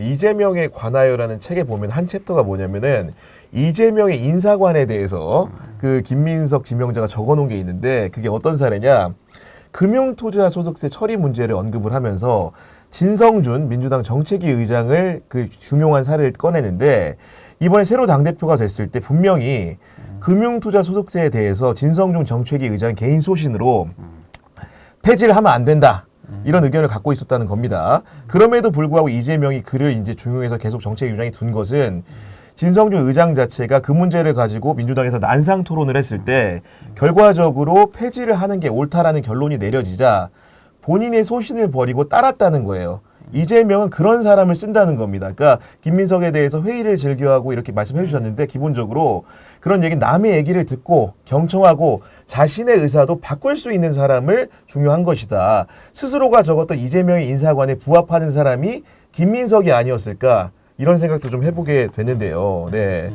이재명에 관하여라는 책에 보면 한 챕터가 뭐냐면은 이재명의 인사관에 대해서 그 김민석 지명자가 적어놓은 게 있는데 그게 어떤 사례냐 금융투자 소득세 처리 문제를 언급을 하면서 진성준 민주당 정책위 의장을 그 중용한 사례를 꺼내는데 이번에 새로 당 대표가 됐을 때 분명히 금융투자 소득세에 대해서 진성준 정책위 의장 개인 소신으로 폐지를 하면 안 된다. 이런 의견을 갖고 있었다는 겁니다. 그럼에도 불구하고 이재명이 그를 이제 중용해서 계속 정책 유장이 둔 것은 진성준 의장 자체가 그 문제를 가지고 민주당에서 난상 토론을 했을 때 결과적으로 폐지를 하는 게 옳다라는 결론이 내려지자 본인의 소신을 버리고 따랐다는 거예요. 이재명은 그런 사람을 쓴다는 겁니다. 그러니까 김민석에 대해서 회의를 즐겨하고 이렇게 말씀해 주셨는데 기본적으로 그런 얘기 남의 얘기를 듣고 경청하고 자신의 의사도 바꿀 수 있는 사람을 중요한 것이다. 스스로가 적었던 이재명의 인사관에 부합하는 사람이 김민석이 아니었을까 이런 생각도 좀 해보게 됐는데요. 네.